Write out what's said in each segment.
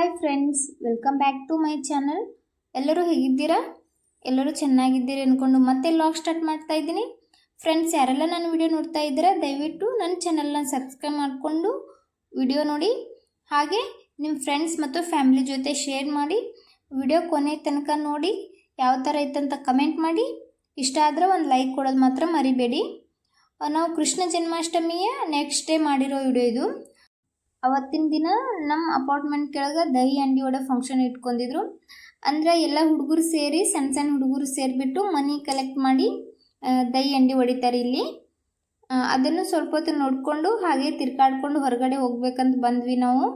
Hi friends welcome back to my channel ಎಲ್ಲರೂ ಹೇಗಿದ್ದೀರಾ? ಎಲ್ಲರೂ ಚೆನ್ನಾಗಿದ್ದೀರಿ ಅಂದ್ಕೊಂಡು ಮತ್ತೆ ಲಾಗ್ ಸ್ಟಾರ್ಟ್ ಮಾಡ್ತಾ ಇದ್ದೀನಿ. ಫ್ರೆಂಡ್ಸ್ ಯಾರೆಲ್ಲ ನನ್ನ ವಿಡಿಯೋ ನೋಡ್ತಾ ಇದ್ದೀರಾ, ದಯವಿಟ್ಟು ನನ್ನ ಚಾನಲ್ನ ಸಬ್ಸ್ಕ್ರೈಬ್ ಮಾಡಿಕೊಂಡು ವಿಡಿಯೋ ನೋಡಿ. ಹಾಗೆ ನಿಮ್ಮ ಫ್ರೆಂಡ್ಸ್ ಮತ್ತು ಫ್ಯಾಮಿಲಿ ಜೊತೆ ಶೇರ್ ಮಾಡಿ ವಿಡಿಯೋ ಕೊನೆ ತನಕ ನೋಡಿ, ಯಾವ ಥರ ಇತ್ತಂತ ಕಮೆಂಟ್ ಮಾಡಿ. ಇಷ್ಟ ಆದರೆ ಒಂದು ಲೈಕ್ ಕೊಡೋದು ಮಾತ್ರ ಮರಿಬೇಡಿ. ನಾವು ಕೃಷ್ಣ ಜನ್ಮಾಷ್ಟಮಿಯ ನೆಕ್ಸ್ಟ್ ಡೇ ಮಾಡಿರೋ ವಿಡಿಯೋ ಇದು. ಅವತ್ತಿನ ದಿನ ನಮ್ಮ ಅಪಾರ್ಟ್ಮೆಂಟ್ ಕೆಳಗೆ ದಹಿ ಅಂಡಿ ಒಡೆ ಫಂಕ್ಷನ್ ಇಟ್ಕೊಂಡಿದ್ರು. ಅಂದರೆ ಎಲ್ಲ ಹುಡುಗರು ಸೇರಿ ಸಣ್ಣ ಸಣ್ಣ ಹುಡುಗರು ಸೇರಿಬಿಟ್ಟು ಮನಿ ಕಲೆಕ್ಟ್ ಮಾಡಿ ದಹಿ ಅಂಡಿ ಹೊಡಿತಾರೆ ಇಲ್ಲಿ. ಅದನ್ನು ಸ್ವಲ್ಪ ಹೊತ್ತು ನೋಡಿಕೊಂಡು ಹಾಗೆ ತಿರ್ಗಾಡ್ಕೊಂಡು ಹೊರಗಡೆ ಹೋಗ್ಬೇಕಂತ ಬಂದ್ವಿ ನಾವು.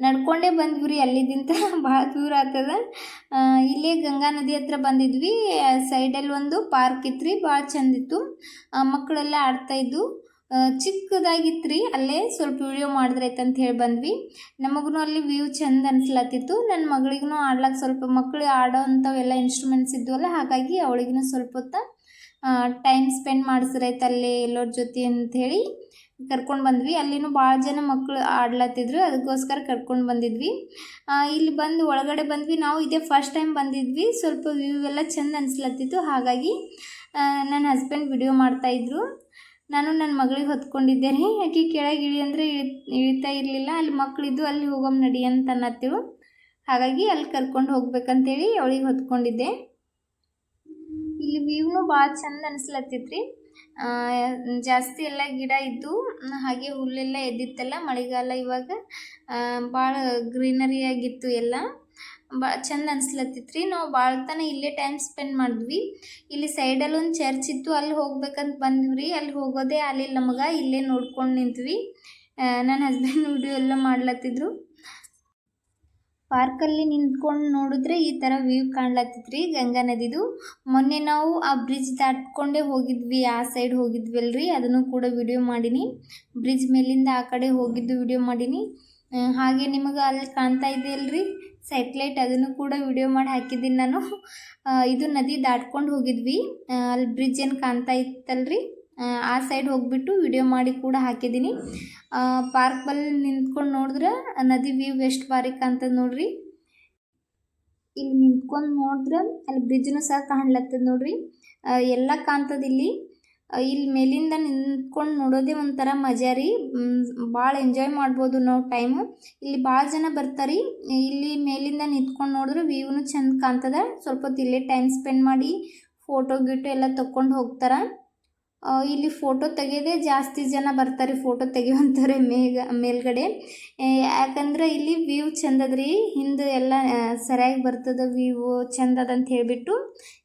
ನಡ್ಕೊಂಡೇ ಬಂದ್ವಿ ರೀ ಅಲ್ಲಿದ್ದಿಂತ ಭಾಳ ದೂರ ಆಗ್ತದ. ಇಲ್ಲೇ ಗಂಗಾ ನದಿ ಹತ್ರ ಬಂದಿದ್ವಿ. ಸೈಡಲ್ಲಿ ಒಂದು ಪಾರ್ಕ್ ಇತ್ತು ರೀ ಭಾಳ ಚಂದಿತ್ತು ಮಕ್ಕಳೆಲ್ಲ ಆಡ್ತಾ ಇದ್ದು ಆ, ಚಿಕ್ಕದಾಗಿತ್ತು ರೀ ಅಲ್ಲೇ ಸ್ವಲ್ಪ ವಿಡಿಯೋ ಮಾಡಿದ್ರೈತೆ ಅಂತ ಹೇಳಿ ಬಂದ್ವಿ. ನಮಗೂ ಅಲ್ಲಿ ವ್ಯೂ ಚಂದ ಅನ್ಸ್ಲತ್ತಿತ್ತು ನನ್ನ ಮಗಳಿಗೂ ಆಡ್ಲಕ್ಕೆ ಸ್ವಲ್ಪ ಮಕ್ಕಳು ಆಡೋ ಅಂಥವೆಲ್ಲ ಇನ್ಸ್ಟ್ರೂಮೆಂಟ್ಸ್ ಇದ್ವಲ್ಲ, ಹಾಗಾಗಿ ಅವಳಿಗೂ ಸ್ವಲ್ಪ ಹೊತ್ತು ಟೈಮ್ ಸ್ಪೆಂಡ್ ಮಾಡಿಸ್ರೈತೆ ಅಲ್ಲೇ ಎಲ್ಲರ ಜೊತೆ ಅಂಥೇಳಿ ಕರ್ಕೊಂಡು ಬಂದ್ವಿ. ಅಲ್ಲಿನೂ ಭಾಳ ಜನ ಮಕ್ಕಳು ಆಡ್ಲತ್ತಿದ್ರು ಅದಕ್ಕೋಸ್ಕರ ಕರ್ಕೊಂಡು ಬಂದಿದ್ವಿ. ಇಲ್ಲಿ ಬಂದು ಒಳಗಡೆ ಬಂದ್ವಿ. ನಾವು ಇದೇ ಫಸ್ಟ್ ಟೈಮ್ ಬಂದಿದ್ವಿ. ಸ್ವಲ್ಪ ವ್ಯೂ ಎಲ್ಲ ಚಂದ ಅನ್ಸ್ಲತ್ತಿತ್ತು ಹಾಗಾಗಿ ನನ್ನ ಹಸ್ಬೆಂಡ್ ವಿಡಿಯೋ ಮಾಡ್ತಾಯಿದ್ರು. ನಾನು ನನ್ನ ಮಗಳಿಗೆ ಹೊತ್ಕೊಂಡಿದ್ದೆ ರೀ ಆಕೆ ಕೆಳಗೆ ಇಳಿ ಅಂದರೆ ಇಳಿತಾ ಇರಲಿಲ್ಲ. ಅಲ್ಲಿ ಮಕ್ಕಳಿದ್ದು ಅಲ್ಲಿ ಹೋಗಮ್ ನಡಿ ಅಂತ ಹಾಗಾಗಿ ಅಲ್ಲಿ ಕರ್ಕೊಂಡು ಹೋಗ್ಬೇಕಂತೇಳಿ ಅವಳಿಗೆ ಹೊತ್ಕೊಂಡಿದ್ದೆ. ಇಲ್ಲಿ ವ್ಯೂನು ಭಾಳ ಚಂದ ಅನಿಸ್ಲತ್ತಿತ್ತು ರೀ ಜಾಸ್ತಿ ಎಲ್ಲ ಗಿಡ ಇದ್ದು, ಹಾಗೆ ಹುಲ್ಲೆಲ್ಲ ಎದ್ದಿತ್ತಲ್ಲ ಮಳೆಗಾಲ ಇವಾಗ ಭಾಳ ಗ್ರೀನರಿ ಆಗಿತ್ತು ಎಲ್ಲ. ಭಾಳ ಚಂದ ಅನ್ಸ್ಲತ್ತಿತ್ತು ನಾವು ಭಾಳ ತನ ಇಲ್ಲೇ ಟೈಮ್ ಸ್ಪೆಂಡ್ ಮಾಡಿದ್ವಿ. ಇಲ್ಲಿ ಸೈಡಲ್ಲಿ ಒಂದು ಚರ್ಚ್ ಇತ್ತು. ಅಲ್ಲಿ ಹೋಗ್ಬೇಕಂತ ಬಂದ್ವಿ ಅಲ್ಲಿ ಹೋಗೋದೇ ಆಗಲಿಲ್ಲ ನಮಗೆ. ಇಲ್ಲೇ ನೋಡ್ಕೊಂಡು ನಿಂತ್ವಿ. ನನ್ನ ಹಸ್ಬೆಂಡ್ ವಿಡಿಯೋ ಎಲ್ಲ ಮಾಡ್ಲತ್ತಿದ್ರು. ಪಾರ್ಕಲ್ಲಿ ನಿಂತ್ಕೊಂಡು ನೋಡಿದ್ರೆ ಈ ಥರ ವ್ಯೂ ಕಾಣ್ಲತ್ತಿತ್ತು ರೀ ಗಂಗಾ ನದಿದು. ಮೊನ್ನೆ ನಾವು ಆ ಬ್ರಿಡ್ಜ್ ದಾಟ್ಕೊಂಡೇ ಹೋಗಿದ್ವಿ. ಆ ಸೈಡ್ ಹೋಗಿದ್ವಲ್ರಿ. ಅದನ್ನು ಕೂಡ ವಿಡಿಯೋ ಮಾಡೀನಿ. ಬ್ರಿಡ್ಜ್ ಮೇಲಿಂದ ಆ ಕಡೆ ಹೋಗಿದ್ದು ವಿಡಿಯೋ ಮಾಡೀನಿ. ಹಾಗೆ ನಿಮಗೆ ಅಲ್ಲಿ ಕಾಣ್ತಾ ಇದೆಯಲ್ರಿ ಸೆಟ್ಲೈಟ್ ಅದನ್ನು ಕೂಡ ವಿಡಿಯೋ ಮಾಡಿ ಹಾಕಿದ್ದೀನಿ ನಾನು. ಇದು ನದಿ ದಾಟ್ಕೊಂಡು ಹೋಗಿದ್ವಿ. ಅಲ್ಲಿ ಬ್ರಿಡ್ಜ್ ಏನು ಕಾಣ್ತಾ ಇತ್ತಲ್ರಿ? ಆ, ಸೈಡ್ ಹೋಗ್ಬಿಟ್ಟು ವಿಡಿಯೋ ಮಾಡಿ ಕೂಡ ಹಾಕಿದ್ದೀನಿ. ಪಾರ್ಕ್ ಬಲ್ಲಿ ನಿಂತ್ಕೊಂಡು ನೋಡಿದ್ರೆ ನದಿ ವ್ಯೂ ಎಷ್ಟು ಬಾರಿ ಕಾಣ್ತದೆ ನೋಡ್ರಿ. ಇಲ್ಲಿ ನಿಂತ್ಕೊಂಡು ನೋಡಿದ್ರೆ ಅಲ್ಲಿ ಬ್ರಿಡ್ಜ್ನೂ ಸಹ ಕಾಣ್ಲತ್ತದ ನೋಡ್ರಿ. ಎಲ್ಲ ಕಾಣ್ತದ ಇಲ್ಲಿ. ಆ, ಇಲ್ಲಿ ಮೇಲಿಂದ ನಿಂತ್ಕೊಂಡು ನೋಡೋದೇ ಒಂಥರ ಮಜಾ ರೀ. ಭಾಳ ಎಂಜಾಯ್ ಮಾಡ್ಬೋದು ನಾವು ಟೈಮು ಇಲ್ಲಿ ಭಾಳ ಜನ ಬರ್ತಾರೆ. ಇಲ್ಲಿ ಮೇಲಿಂದ ನಿಂತ್ಕೊಂಡು ನೋಡಿದ್ರೆ ವ್ಯೂನು ಚಂದ ಕಾಣ್ತದ. ಸ್ವಲ್ಪ ಹೊತ್ತು ಇಲ್ಲೇ ಟೈಮ್ ಸ್ಪೆಂಡ್ ಮಾಡಿ ಫೋಟೋ ಗೀಟೋ ಎಲ್ಲ ತಕೊಂಡು ಹೋಗ್ತಾರೆ. ಇಲ್ಲಿ ಫೋಟೋ ತೆಗೆಯೋದೇ ಜಾಸ್ತಿ ಜನ ಬರ್ತಾರೆ ಫೋಟೋ ತೆಗೆಯುವಂಥವ್ರೆ ಮೇಗ ಮೇಲ್ಗಡೆ. ಯಾಕಂದ್ರೆ ಇಲ್ಲಿ ವ್ಯೂ ಚಂದದ್ರಿ ಹಿಂದೆ ಎಲ್ಲ ಸರಿಯಾಗಿ ಬರ್ತದ ವ್ಯೂ ಚಂದದ ಅಂತ ಹೇಳಿಬಿಟ್ಟು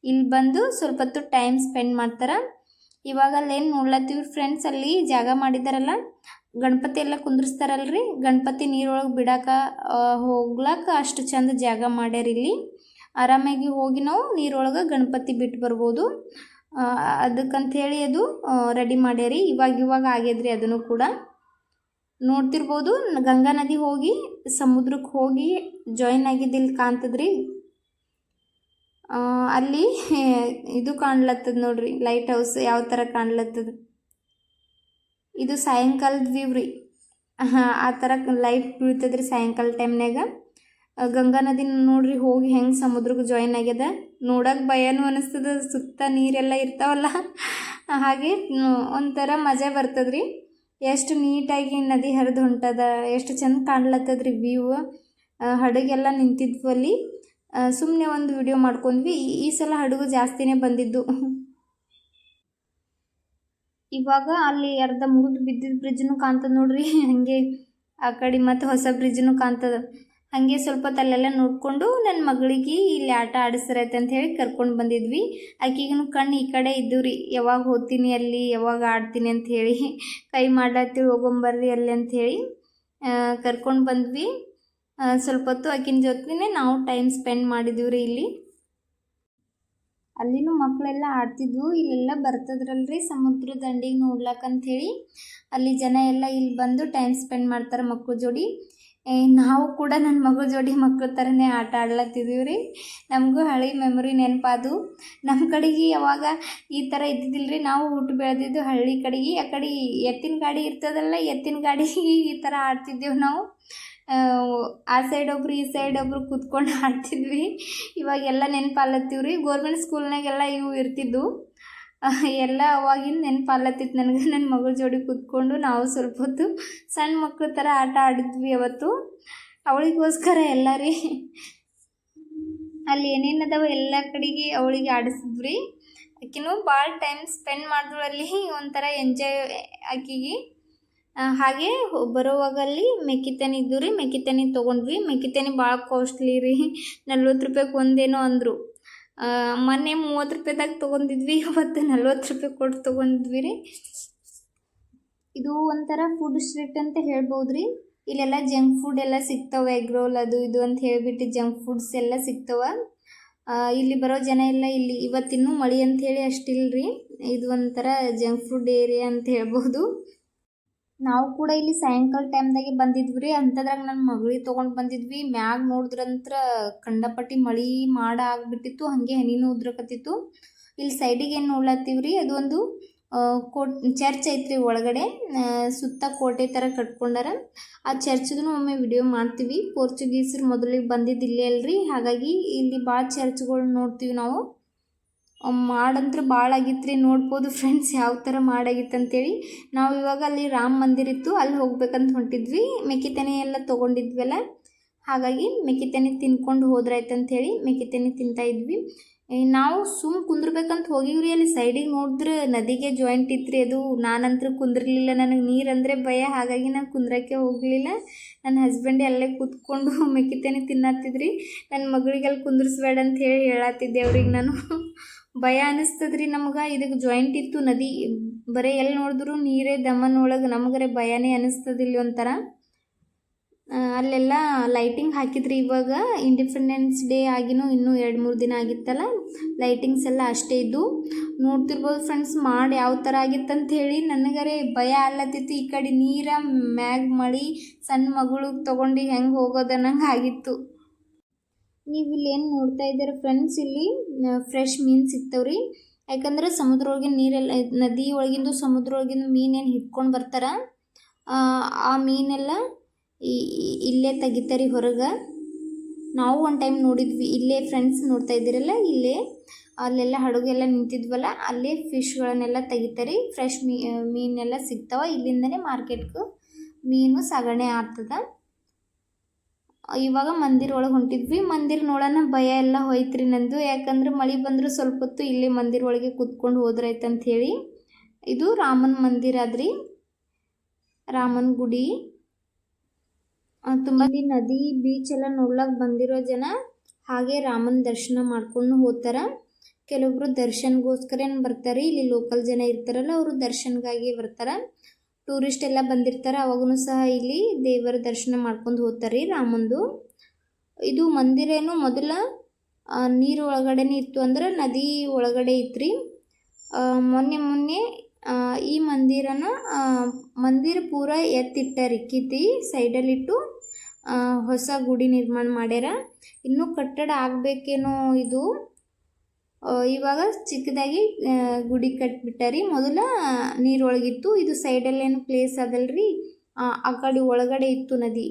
ಇಲ್ಲಿ ಬಂದು ಸ್ವಲ್ಪ ಹೊತ್ತು ಟೈಮ್ ಸ್ಪೆಂಡ್ ಮಾಡ್ತಾರೆ. ಇವಾಗ ಅಲ್ಲೇನು ನೋಡ್ಲತ್ತೀವಿ ಫ್ರೆಂಡ್ಸ್ ಅಲ್ಲಿ ಜಾಗ ಮಾಡಿದಾರಲ್ಲ, ಗಣಪತಿ ಎಲ್ಲ ಕುಂದ್ರಿಸ್ತಾರಲ್ರಿ, ಗಣಪತಿ ನೀರೊಳಗೆ ಬಿಡಕ್ಕೆ ಹೋಗ್ಲಕ್ಕ ಹೋಗ್ಲಾಕ ಅಷ್ಟು ಚಂದ ಜಾಗ ಮಾಡ್ಯಾರ ಇಲ್ಲಿ. ಆರಾಮಾಗಿ ಹೋಗಿ ನಾವು ನೀರೊಳಗೆ ಗಣಪತಿ ಬಿಟ್ಟು ಬರ್ಬೋದು. ಅದಕ್ಕಂಥೇಳಿ ಅದು ರೆಡಿ ಮಾಡ್ಯಾರಿ. ಇವಾಗ ಇವಾಗ ಆಗ್ಯದ್ರಿ ಅದನ್ನು ಕೂಡ. ನೋಡ್ತಿರ್ಬೋದು, ಗಂಗಾ ನದಿ ಹೋಗಿ ಸಮುದ್ರಕ್ಕೆ ಹೋಗಿ ಜಾಯಿನ್ ಆಗಿದ್ದು ಇಲ್ಲಿ ಕಾಣ್ತದ್ರಿ. ಅಲ್ಲಿ ಇದು ಕಾಣ್ಲತ್ತದ ನೋಡ್ರಿ ಲೈಟ್ ಹೌಸ್ ಯಾವ ಥರ ಕಾಣ್ಲತ್ತದ. ಇದು ಸಾಯಂಕಾಲದ ವ್ಯೂ ರೀ. ಆ ಥರ ಲೈಟ್ ಬೀಳ್ತದ್ರಿ ಸಾಯಂಕಾಲ ಟೈಮ್ನಾಗ ಗಂಗಾ ನದಿ ನೋಡ್ರಿ, ಹೋಗಿ ಹೆಂಗೆ ಸಮುದ್ರಕ್ಕೆ ಜಾಯಿನ್ ಆಗ್ಯದ. ನೋಡಕ್ಕೆ ಭಯನೂ ಅನಿಸ್ತದ, ಸುತ್ತ ನೀರೆಲ್ಲ ಇರ್ತಾವಲ್ಲ. ಹಾಗೆ ಒಂಥರ ಮಜಾ ಬರ್ತದ್ರಿ. ಎಷ್ಟು ನೀಟಾಗಿ ನದಿ ಹರಿದು ಹೊಂಟದ, ಎಷ್ಟು ಚಂದ ಕಾಣ್ಲತ್ತದ್ರಿ ವ್ಯೂ ಹಡಗೆಲ್ಲ ನಿಂತಿದ್ವು ಅಲ್ಲಿ ಸುಮ್ಮನೆ ಒಂದು ವಿಡಿಯೋ ಮಾಡ್ಕೊಂಡ್ವಿ. ಈ- ಸಲ ಹಡಗು ಜಾಸ್ತಿನೇ ಬಂದಿದ್ದು. ಇವಾಗ ಅಲ್ಲಿ ಅರ್ಧ ಮುರಿದು ಬಿದ್ದಿದ್ದ ಬ್ರಿಡ್ಜ್ನು ಕಾಣ್ತದೆ ನೋಡ್ರಿ. ಹಾಗೆ ಆ ಕಡೆ ಮತ್ತು ಹೊಸ ಬ್ರಿಡ್ಜ್ನು ಕಾಣ್ತದೆ. ಹಾಗೆ ಸ್ವಲ್ಪ ತಲೆಲ್ಲ ನೋಡಿಕೊಂಡು ನನ್ನ ಮಗಳಿಗೆ ಇಲ್ಲಿ ಆಟ ಆಡಿಸ್ರೈತೆ ಅಂತ ಹೇಳಿ ಕರ್ಕೊಂಡು ಬಂದಿದ್ವಿ. ಆಕೆಗೂ ಕಣ್ಣು ಈ ಕಡೆ ಇದ್ದು ರೀ. ಯಾವಾಗ ಹೋಗ್ತೀನಿ ಅಲ್ಲಿ, ಯಾವಾಗ ಆಡ್ತೀನಿ ಅಂತ ಹೇಳಿ. ಕೈ ಮಾಡ್ಲತ್ತೀವಿ ಹೋಗೊಂಬರ್ರಿ ಅಲ್ಲಿ ಅಂತ ಹೇಳಿ ಕರ್ಕೊಂಡು ಬಂದ್ವಿ. ಸ್ವಲ್ಪ ಹೊತ್ತು ಆಕಿನ ಜೊತೆನೇ ನಾವು ಟೈಮ್ ಸ್ಪೆಂಡ್ ಮಾಡಿದ್ದೀವಿ ರೀ ಇಲ್ಲಿ. ಅಲ್ಲಿನೂ ಮಕ್ಕಳೆಲ್ಲ ಆಡ್ತಿದ್ವು, ಇಲ್ಲೆಲ್ಲ ಬರ್ತದ್ರಲ್ರಿ ಸಮುದ್ರ ದಂಡಿಗೆ ನೋಡ್ಲಕ್ಕಂಥೇಳಿ ಅಲ್ಲಿ ಜನ ಎಲ್ಲ ಇಲ್ಲಿ ಬಂದು ಟೈಮ್ ಸ್ಪೆಂಡ್ ಮಾಡ್ತಾರೆ ಮಕ್ಕಳ ಜೋಡಿ. ನಾವು ಕೂಡ ನನ್ನ ಮಗಳ ಜೋಡಿ ಮಕ್ಕಳ ಥರನೇ ಆಟ ಆಡ್ಲತ್ತಿದ್ದೀವಿ ರೀ. ನಮಗೂ ಹಳೆ ಮೆಮೊರಿ ನೆನಪಾದು ನಮ್ಮ ಕಡೆಗೆ ಯಾವಾಗ ಈ ಥರ ಇದ್ದಿದ್ದಿಲ್ಲ ರೀ ನಾವು ಊಟ ಬೆಳೆದಿದ್ದು ಹಳ್ಳಿ ಕಡೆಗೆ. ಆ ಕಡೆ ಎತ್ತಿನ ಗಾಡಿ ಇರ್ತದಲ್ಲ, ಎತ್ತಿನ ಗಾಡಿ ಈ ಥರ ಆಡ್ತಿದ್ದೆವು ನಾವು. ಆ ಸೈಡ್ ಒಬ್ರು, ಈ ಸೈಡ್ ಒಬ್ರು ಕೂತ್ಕೊಂಡು ಆಡ್ತಿದ್ವಿ. ಇವಾಗೆಲ್ಲ ನೆನಪಾಲತ್ತೀವ್ರಿ. ಗೌರ್ಮೆಂಟ್ ಸ್ಕೂಲ್ನಾಗೆಲ್ಲ ಇವು ಇರ್ತಿದ್ದು ಎಲ್ಲ ಅವಾಗಿಂದ ನೆನಪಾಲತ್ತಿತ್ತು ನನಗೆ. ನನ್ನ ಮಗಳ ಜೋಡಿ ಕೂತ್ಕೊಂಡು ನಾವು ಸ್ವಲ್ಪ ಹೊತ್ತು ಸಣ್ಣ ಮಕ್ಕಳ ಥರ ಆಟ ಆಡಿದ್ವಿ ಅವತ್ತು. ಅವಳಿಗೋಸ್ಕರ ಎಲ್ಲ ರೀ. ಅಲ್ಲಿ ಏನೇನು ಎಲ್ಲ ಕಡೆಗೆ ಅವಳಿಗೆ ಆಡಿಸಿದ್ವಿ ಆಕಿನೂ ಭಾಳ ಟೈಮ್ ಸ್ಪೆಂಡ್ ಮಾಡಿದ್ರು ಅಲ್ಲಿ ಒಂಥರ ಎಂಜಾಯ್ ಆಕಿಗೆ. ಹಾಗೆ ಬರೋವಾಗ ಅಲ್ಲಿ ಮೆಕ್ಕಿತನಿ ಇದ್ದು ರೀ, ಮೆಕ್ಕಿತೆನಿ ತೊಗೊಂಡ್ವಿ. ಮೆಕ್ಕಿತೆನಿ ಭಾಳ ಕಾಸ್ಟ್ಲಿ ರೀ. ನಲ್ವತ್ತು ರೂಪಾಯಿಗೆ ಒಂದೇನೋ ಅಂದರು. ಮೊನ್ನೆ ಮೂವತ್ತು ರೂಪಾಯಿದಾಗ ತೊಗೊಂಡಿದ್ವಿ, ಇವತ್ತು ನಲ್ವತ್ತು ರೂಪಾಯಿ ಕೊಟ್ಟು ತೊಗೊಂಡಿದ್ವಿ ರೀ. ಇದು ಒಂಥರ ಫುಡ್ ಸ್ಟ್ರೀಟ್ ಅಂತ ಹೇಳ್ಬೋದು ರೀ. ಇಲ್ಲೆಲ್ಲ ಜಂಕ್ ಫುಡ್ ಎಲ್ಲ ಸಿಗ್ತಾವೆ ಎಗ್ ರೋಲ್ ಅದು ಇದು ಅಂತ ಹೇಳಿಬಿಟ್ಟು ಜಂಕ್ ಫುಡ್ಸ್ ಎಲ್ಲ ಸಿಗ್ತವೆ. ಇಲ್ಲಿ ಬರೋ ಜನ ಎಲ್ಲ ಇಲ್ಲಿ ಇವತ್ತಿನ್ನೂ ಮಳೆ ಅಂತ ಹೇಳಿ ಅಷ್ಟಿಲ್ಲ ರೀ ಇದು ಒಂಥರ ಜಂಕ್ ಫುಡ್ ಏರಿಯಾ ಅಂತ ಹೇಳ್ಬೋದು. ನಾವು ಕೂಡ ಇಲ್ಲಿ ಸಾಯಂಕಾಲ ಟೈಮ್ದಾಗೆ ಬಂದಿದ್ವಿ ರೀ. ಅಂಥದ್ರಾಗ ನನ್ನ ಮಗಳಿಗೆ ತೊಗೊಂಡು ಬಂದಿದ್ವಿ. ಮ್ಯಾಗ ನೋಡಿದ್ರಂತ್ರ ಕಂಡಪಟ್ಟಿ ಮಳೆ ಮಾಡ ಆಗಿಬಿಟ್ಟಿತ್ತು. ಹಾಗೆ ಹನಿನೂ ಉದ್ರಕತ್ತಿತ್ತು. ಇಲ್ಲಿ ಸೈಡಿಗೆ ಏನು ನೋಡ್ಲತ್ತೀವಿ ರೀ ಅದೊಂದು ಕೋಟ್, ಚರ್ಚ್ ಐತ್ರಿ ಒಳಗಡೆ. ಸುತ್ತ ಕೋಟೆ ಥರ ಕಟ್ಕೊಂಡಾರ. ಆ ಚರ್ಚ್ದು ಒಮ್ಮೆ ವಿಡಿಯೋ ಮಾಡ್ತೀವಿ. ಪೋರ್ಚುಗೀಸರು ಮೊದಲಿಗೆ ಬಂದಿದ್ದು ಇಲ್ಲೇ ಅಲ್ರಿ. ಹಾಗಾಗಿ ಇಲ್ಲಿ ಭಾಳ ಚರ್ಚ್ಗಳು ನೋಡ್ತೀವಿ ನಾವು. ಮಾಡಂತ್ರ ಭಾಳ ಆಗಿತ್ತು ರೀ ನೋಡ್ಬೋದು ಫ್ರೆಂಡ್ಸ್ ಯಾವ ಥರ ಮಾಡಾಗಿತ್ತು ಅಂತೇಳಿ ನಾವು ಇವಾಗ ಅಲ್ಲಿ ರಾಮ ಮಂದಿರ ಇತ್ತು, ಅಲ್ಲಿ ಹೋಗ್ಬೇಕಂತ ಹೊಂಟಿದ್ವಿ. ಮೆಕ್ಕಿತೆನೆ ಎಲ್ಲ ತೊಗೊಂಡಿದ್ವಲ್ಲ, ಹಾಗಾಗಿ ಮೆಕ್ಕಿತೆನೆ ತಿನ್ಕೊಂಡು ಹೋದ್ರಾಯ್ತು ಅಂಥೇಳಿ ಮೆಕ್ಕಿತೆನೆ ತಿಂತಾ ಇದ್ವಿ. ನಾವು ಸುಮ್ ಕುಂದ್ರಬೇಕಂತ ಹೋಗಿವ್ರಿ ಅಲ್ಲಿ ಸೈಡಿಗೆ ನೋಡಿದ್ರೆ ನದಿಗೆ ಜಾಯಿಂಟ್ ಇತ್ತು ಅದು. ನಾನಂತೂ ಕುಂದಿರಲಿಲ್ಲ, ನನಗೆ ನೀರು ಅಂದರೆ ಭಯ, ಹಾಗಾಗಿ ನಾನು ಕುಂದ್ರಕ್ಕೆ ಹೋಗಲಿಲ್ಲ. ನನ್ನ ಹಸ್ಬೆಂಡ್ ಅಲ್ಲೇ ಕೂತ್ಕೊಂಡು ಮೆಕ್ಕಿತೆನೆ ತಿನ್ನತ್ತಿದ್ರಿ ನನ್ನ ಮಗಳಿಗೆ ಅಲ್ಲಿ ಕುಂದ್ರಿಸ್ಬೇಡ ಅಂತ ಹೇಳಿ ಹೇಳತ್ತಿದ್ದೆ ಅವ್ರಿಗೆ ನಾನು. ಭಯ ಅನಿಸ್ತದ್ರಿ ನಮ್ಗೆ. ಇದಕ್ಕೆ ಜಾಯಿಂಟ್ ಇತ್ತು ನದಿ. ಬರೀ ಎಲ್ಲಿ ನೋಡಿದ್ರು ನೀರೇ ದಮನ್ ಒಳಗೆ ನಮಗರೆ ಭಯನೇ ಅನಿಸ್ತದ ಇಲ್ಲಿ ಒಂಥರ ಅಲ್ಲೆಲ್ಲ ಲೈಟಿಂಗ್ ಹಾಕಿದ್ರಿ ಇವಾಗ. ಇಂಡಿಪೆಂಡೆನ್ಸ್ ಡೇ ಆಗಿನೂ ಇನ್ನೂ ಎರಡು ಮೂರು ದಿನ ಆಗಿತ್ತಲ್ಲ. ಲೈಟಿಂಗ್ಸ್ ಎಲ್ಲ ಅಷ್ಟೇ ಇದ್ದು. ನೋಡ್ತಿರ್ಬೋದು ಫ್ರೆಂಡ್ಸ್ ಮಾಡಿ ಯಾವ ಥರ ಆಗಿತ್ತಂತ ಹೇಳಿ ನನಗರೆ ಭಯ ಅಲ್ಲತ್ತಿತ್ತು. ಈ ಕಡೆ ನೀರ ಮ್ಯಾಗ್ ಮಳಿ, ಸಣ್ಣ ಮಗಳು ತೊಗೊಂಡು ಹೆಂಗೆ ಹೋಗೋದನ್ನಂಗೆ ಆಗಿತ್ತು. ನೀವು ಇಲ್ಲಿ ಏನು ನೋಡ್ತಾ ಇದ್ದೀರ ಫ್ರೆಂಡ್ಸ್ ಇಲ್ಲಿ ಫ್ರೆಶ್ ಮೀನು ಸಿಗ್ತಾವ್ರಿ. ಯಾಕಂದ್ರೆ ಸಮುದ್ರ ಒಳಗಿನ ನೀರೆಲ್ಲ ನದಿ ಒಳಗಿಂದು ಸಮುದ್ರ ಒಳಗಿನ ಮೀನೇನು ಹಿಡ್ಕೊಂಡು ಬರ್ತಾರ ಆ, ಮೀನೆಲ್ಲ ಇಲ್ಲೇ ತೆಗಿತಾರೆ ಹೊರಗೆ. ನಾವು ಒಂದು ಟೈಮ್ ನೋಡಿದ್ವಿ ಇಲ್ಲೇ ಫ್ರೆಂಡ್ಸ್ ನೋಡ್ತಾ ಇದ್ದೀರಲ್ಲ ಇಲ್ಲೇ ಅಲ್ಲೆಲ್ಲ ಹಡಗೆಲ್ಲ ನಿಂತಿದ್ವಲ್ಲ ಅಲ್ಲೇ ಫಿಶ್ಗಳನ್ನೆಲ್ಲ ತೆಗಿತಾರೆ. ಫ್ರೆಶ್ ಮೀ ಮೀನೆಲ್ಲ ಸಿಗ್ತಾವ ಇಲ್ಲಿಂದನೇ ಮಾರ್ಕೆಟ್ಗೆ ಮೀನು ಸಾಗಣೆ ಆಗ್ತದ. ಇವಾಗ ಮಂದಿರ ಒಳಗೆ ಹೊಂಟಿದ್ವಿ. ಮಂದಿರ ನೋಡೋಣ ಭಯ ಎಲ್ಲ ಹೋಯ್ತ್ರಿ ನಂದು. ಯಾಕಂದ್ರೆ ಮಳೆ ಬಂದ್ರೆ ಸ್ವಲ್ಪ ಹೊತ್ತು ಇಲ್ಲಿ ಮಂದಿರ ಒಳಗೆ ಕೂತ್ಕೊಂಡು ಹೋದ್ರಾಯ್ತು ಅಂತ ಹೇಳಿ ಇದು ರಾಮನ ಮಂದಿರ ಆದ್ರಿ. ರಾಮನ ಗುಡಿ. ತುಂಬಿ ನದಿ ಬೀಚ್ ಎಲ್ಲ ನೋಡ್ಲಕ್ಕೆ ಬಂದಿರೋ ಜನ ಹಾಗೆ ರಾಮನ ದರ್ಶನ ಮಾಡ್ಕೊಂಡು ಹೋಗ್ತಾರ. ಕೆಲವೊಬ್ರು ದರ್ಶನ್ಗೋಸ್ಕರ ಬರ್ತಾರೆ. ಇಲ್ಲಿ ಲೋಕಲ್ ಜನ ಇರ್ತಾರಲ್ಲ, ಅವರು ದರ್ಶನ್ಗಾಗಿ ಬರ್ತಾರ. ಟೂರಿಸ್ಟ್ ಎಲ್ಲ ಬಂದಿರ್ತಾರೆ ಅವಾಗೂ ಸಹ ಇಲ್ಲಿ ದೇವರ ದರ್ಶನ ಮಾಡ್ಕೊಂಡು ಹೋಗ್ತಾರೆ ರಾಮಂದು. ಇದು ಮಂದಿರೇನು ಮೊದಲ ಆ, ನೀರು ಒಳಗಡೆನೇ ಇತ್ತು ಅಂದ್ರೆ ನದಿ ಒಳಗಡೆ ಇತ್ತು ಮೊನ್ನೆ ಮೊನ್ನೆ ಈ ಮಂದಿರನ ಮಂದಿರ ಪೂರ ಎತ್ತಿಟ್ಟಾರಿ ಕಿತ್ತಿ ಸೈಡಲ್ಲಿಟ್ಟು ಹೊಸ ಗುಡಿ ನಿರ್ಮಾಣ ಮಾಡ್ಯಾರ. ಇನ್ನೂ ಕಟ್ಟಡ ಆಗಬೇಕೇನೋ ಇದು ಇವಾಗ ಚಿಕ್ಕದಾಗಿ ಗುಡಿ ಕಟ್ಬಿಟ್ಟಾರಿ. ಮೊದಲ ನೀರೊಳಗಿತ್ತು, ಇದು ಸೈಡಲ್ಲೇನು ಪ್ಲೇಸ್ ಅದಲ್ರಿ. ಆ ಕಡೆ ಒಳಗಡೆ ಇತ್ತು ನದಿ.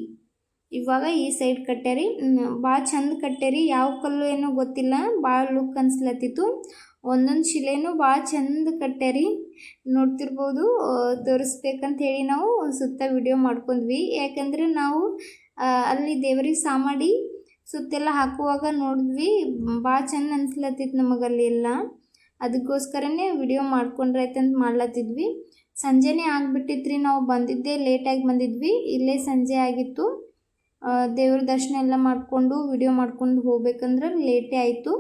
ಇವಾಗ ಈ ಸೈಡ್ ಕಟ್ಟ್ಯಾರಿ. ಭಾಳ ಚಂದ ಕಟ್ಟ್ಯಾರಿ. ಯಾವ ಕಲ್ಲು ಏನೋ ಗೊತ್ತಿಲ್ಲ ಭಾಳ ಲುಕ್ ಅನ್ಸ್ಲತ್ತಿತ್ತು. ಒಂದೊಂದು ಶಿಲೆನೂ ಭಾಳ ಚಂದ ಕಟ್ಟ್ಯಾರಿ. ನೋಡ್ತಿರ್ಬೋದು ತೋರಿಸ್ಬೇಕಂತ ಹೇಳಿ ನಾವು ಸುತ್ತ ವಿಡಿಯೋ ಮಾಡ್ಕೊಂಡ್ವಿ. ಯಾಕಂದ್ರೆ ನಾವು ಅಲ್ಲಿ ದೇವರಿಗೆ ಸಾಮಾಡಿ ಸುತ್ತೆಲ್ಲ ಹಾಕುವಾಗ ನೋಡಿದ್ವಿ. ಭಾಳ ಚೆಂದ ಅನ್ಸ್ಲತ್ತಿತ್ತು ನಮಗಲ್ಲಿ ಎಲ್ಲ. ಅದಕ್ಕೋಸ್ಕರನೇ ವಿಡಿಯೋ ಮಾಡ್ಕೊಂಡ್ರಾಯ್ತಂತ ಮಾಡ್ಲತ್ತಿದ್ವಿ. ಸಂಜೆನೇ ಆಗಿಬಿಟ್ಟಿತ್ರಿ ನಾವು ಬಂದಿದ್ದೇ. ಲೇಟಾಗಿ ಬಂದಿದ್ವಿ. ಇಲ್ಲೇ ಸಂಜೆ ಆಗಿತ್ತು. ದೇವ್ರ ದರ್ಶನ ಎಲ್ಲ ಮಾಡಿಕೊಂಡು ವಿಡಿಯೋ ಮಾಡ್ಕೊಂಡು ಹೋಗ್ಬೇಕಂದ್ರೆ ಲೇಟೇ ಆಯಿತು.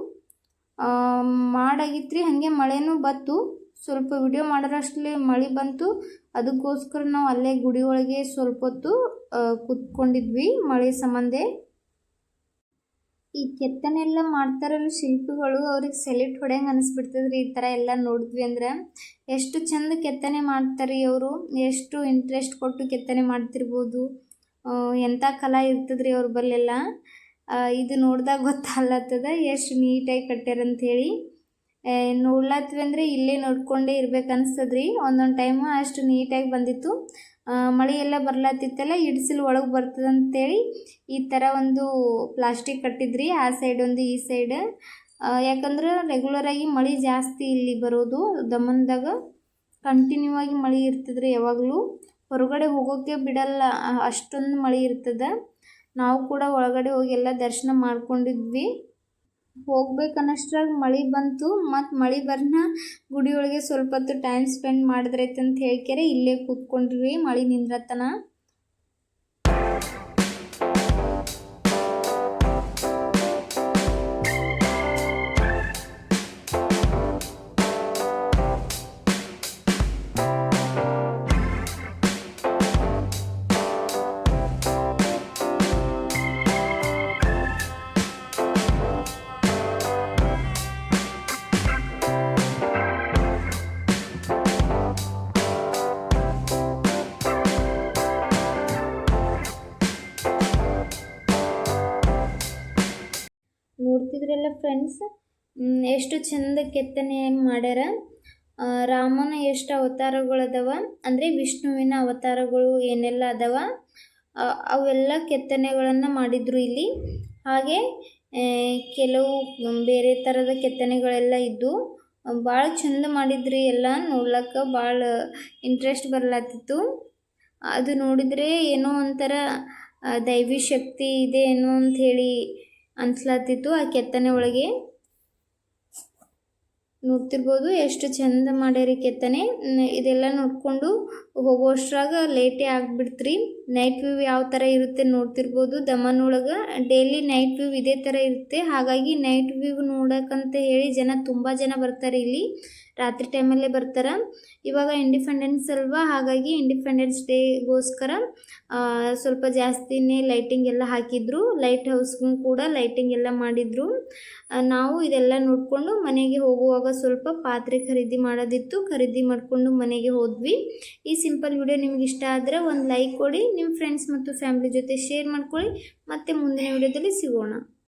ಮಾಡಾಗಿತ್ರಿ. ಹಾಗೆ ಮಳೆನೂ ಬತ್ತು ಸ್ವಲ್ಪ ವಿಡಿಯೋ ಮಾಡೋರಷ್ಟಲ್ಲಿ ಮಳೆ ಬಂತು. ಅದಕ್ಕೋಸ್ಕರ ನಾವು ಅಲ್ಲೇ ಗುಡಿ ಸ್ವಲ್ಪ ಹೊತ್ತು ಕೂತ್ಕೊಂಡಿದ್ವಿ. ಮಳೆ ಸಂಬಂಧ. ಈ ಕೆತ್ತನೆ ಎಲ್ಲ ಮಾಡ್ತಾರಲ್ಲ ಶಿಲ್ಪಿಗಳು, ಅವ್ರಿಗೆ ಸೆಲೆಕ್ಟ್ ಹೊಡೆಯಂಗೆ ಅನಿಸ್ಬಿಡ್ತದ್ರಿ ಈ ಥರ ಎಲ್ಲ ನೋಡಿದ್ವಿ ಅಂದ್ರೆ. ಎಷ್ಟು ಚಂದ ಕೆತ್ತನೆ ಮಾಡ್ತಾರೆ ಅವರು, ಎಷ್ಟು ಇಂಟ್ರೆಸ್ಟ್ ಕೊಟ್ಟು ಕೆತ್ತನೆ ಮಾಡ್ತಿರ್ಬೋದು. ಎಂಥ ಕಲಾ ಇರ್ತದ್ರಿ ಅವ್ರ ಬಲ್ಲೆಲ್ಲ. ಇದು ನೋಡಿದಾಗ ಗೊತ್ತಾಗ್ಲತ್ತದ, ಎಷ್ಟು ನೀಟಾಗಿ ಕಟ್ಟ್ಯಾರಂಥೇಳಿ ನೋಡ್ಲತ್ವಿ ಅಂದರೆ ಇಲ್ಲೇ ನೋಡ್ಕೊಂಡೇ ಇರ್ಬೇಕು ಅನಿಸ್ತದ್ರಿ ಒಂದೊಂದು ಟೈಮು ಅಷ್ಟು ನೀಟಾಗಿ ಬಂದಿತ್ತು. ಮಳೆ ಎಲ್ಲ ಬರ್ಲತ್ತಿತ್ತಲ್ಲ ಇಡ್ಸಿಲ್ ಒಳಗೆ ಬರ್ತದೆ ಅಂತೇಳಿ ಈ ಥರ ಒಂದು ಪ್ಲಾಸ್ಟಿಕ್ ಕಟ್ಟಿದ್ರಿ, ಆ ಸೈಡ್ ಒಂದು ಈ ಸೈಡ್ ಯಾಕಂದ್ರೆ ರೆಗ್ಯುಲರಾಗಿ ಮಳೆ ಜಾಸ್ತಿ ಇಲ್ಲಿ ಬರೋದು, ದಮನ್ದಾಗ ಕಂಟಿನ್ಯೂ ಆಗಿ ಮಳೆ ಇರ್ತದ್ರಿ ಯಾವಾಗಲೂ. ಹೊರಗಡೆ ಹೋಗೋಕ್ಕೆ ಬಿಡಲ್ಲ ಅಷ್ಟೊಂದು ಮಳೆ ಇರ್ತದೆ. ನಾವು ಕೂಡ ಒಳಗಡೆ ಹೋಗಿ ಎಲ್ಲ ದರ್ಶನ ಮಾಡ್ಕೊಂಡಿದ್ವಿ. ಹೋಗ್ಬೇಕನ್ನಷ್ಟ್ರಾಗ ಮಳೆ ಬಂತು ಮತ್ತು ಮಳೆ ಬರ್ನ ಗುಡಿಯೊಳಗೆ ಸ್ವಲ್ಪ ಹೊತ್ತು ಟೈಮ್ ಸ್ಪೆಂಡ್ ಮಾಡಿದ್ರೈತೆ ಅಂತ ಹೇಳ್ಕ್ಯಾರೆ ಇಲ್ಲೇ ಕೂತ್ಕೊಂಡ್ರಿ ಮಳೆ ನಿಂದ್ರತನ. ಫ್ರೆಂಡ್ಸ್ ಎಷ್ಟು ಚಂದ ಕೆತ್ತನೆ ಮಾಡ್ಯಾರ. ರಾಮನ ಎಷ್ಟು ಅವತಾರಗಳದಾವ ಅಂದರೆ ವಿಷ್ಣುವಿನ ಅವತಾರಗಳು ಏನೆಲ್ಲ ಅದಾವ ಅವೆಲ್ಲ ಕೆತ್ತನೆಗಳನ್ನು ಮಾಡಿದ್ರು ಇಲ್ಲಿ. ಹಾಗೆ ಕೆಲವು ಬೇರೆ ಥರದ ಕೆತ್ತನೆಗಳೆಲ್ಲ ಇದ್ದು ಭಾಳ ಚಂದ ಮಾಡಿದ್ರಿ ಎಲ್ಲ, ನೋಡ್ಲಿಕ್ಕೆ ಭಾಳ ಇಂಟ್ರೆಸ್ಟ್ ಬರಲತ್ತಿತ್ತು ಅದು ನೋಡಿದರೆ ಏನೋ ಒಂಥರ ದೈವಿ ಶಕ್ತಿ ಇದೆ ಏನೋ ಅಂಥೇಳಿ ಅನ್ಸ್ಲತ್ತಿತ್ತು ಆ ಕೆತ್ತನೆ ಒಳಗೆ ನೋಡ್ತಿರ್ಬೋದು ಎಷ್ಟು ಚಂದ ಮಾಡ್ಯಾರಿ ಕೆತ್ತನೆ. ಇದೆಲ್ಲ ನೋಡಿಕೊಂಡು ಹೋಗೋಷ್ಟ್ರಾಗ ಲೇಟೇ ಆಗಿಬಿಡ್ತ್ರಿ. ನೈಟ್ ವ್ಯೂ ಯಾವ ಥರ ಇರುತ್ತೆ ನೋಡ್ತಿರ್ಬೋದು. ದಮನ್ ಒಳಗೆ ಡೈಲಿ ನೈಟ್ ವ್ಯೂ ಇದೇ ಥರ ಇರುತ್ತೆ. ಹಾಗಾಗಿ ನೈಟ್ ವ್ಯೂ ನೋಡೋಕ್ಕಂತ ಹೇಳಿ ಜನ ತುಂಬ ಜನ ಬರ್ತಾರೆ ಇಲ್ಲಿ. ರಾತ್ರಿ ಟೈಮಲ್ಲೇ ಬರ್ತಾರೆ. ಇವಾಗ ಇಂಡಿಪೆಂಡೆನ್ಸ್ ಅಲ್ವಾ? ಹಾಗಾಗಿ ಇಂಡಿಪೆಂಡೆನ್ಸ್ ಡೇಗೋಸ್ಕರ ಸ್ವಲ್ಪ ಜಾಸ್ತಿನೇ ಲೈಟಿಂಗ್ ಎಲ್ಲ ಹಾಕಿದ್ರು. ಲೈಟ್ ಹೌಸ್ಗೂ ಕೂಡ ಲೈಟಿಂಗ್ ಎಲ್ಲ ಮಾಡಿದ್ರು. ನಾವು ಇದೆಲ್ಲ ನೋಡಿಕೊಂಡು ಮನೆಗೆ ಹೋಗುವಾಗ ಸ್ವಲ್ಪ ಪಾತ್ರೆ ಖರೀದಿ ಮಾಡೋದಿತ್ತು. ಖರೀದಿ ಮಾಡಿಕೊಂಡು ಮನೆಗೆ ಹೋದ್ವಿ. ಈ ಸಿಂಪಲ್ ವಿಡಿಯೋ ನಿಮ್ಗೆ ಇಷ್ಟ ಆದರೆ ಒಂದು ಲೈಕ್ ಕೊಡಿ, ನಿಮ್ಮ ಫ್ರೆಂಡ್ಸ್ ಮತ್ತು ಫ್ಯಾಮಿಲಿ ಜೊತೆ ಶೇರ್ ಮಾಡ್ಕೊಳ್ಳಿ. ಮತ್ತು ಮುಂದಿನ ವಿಡಿಯೋದಲ್ಲಿ ಸಿಗೋಣ.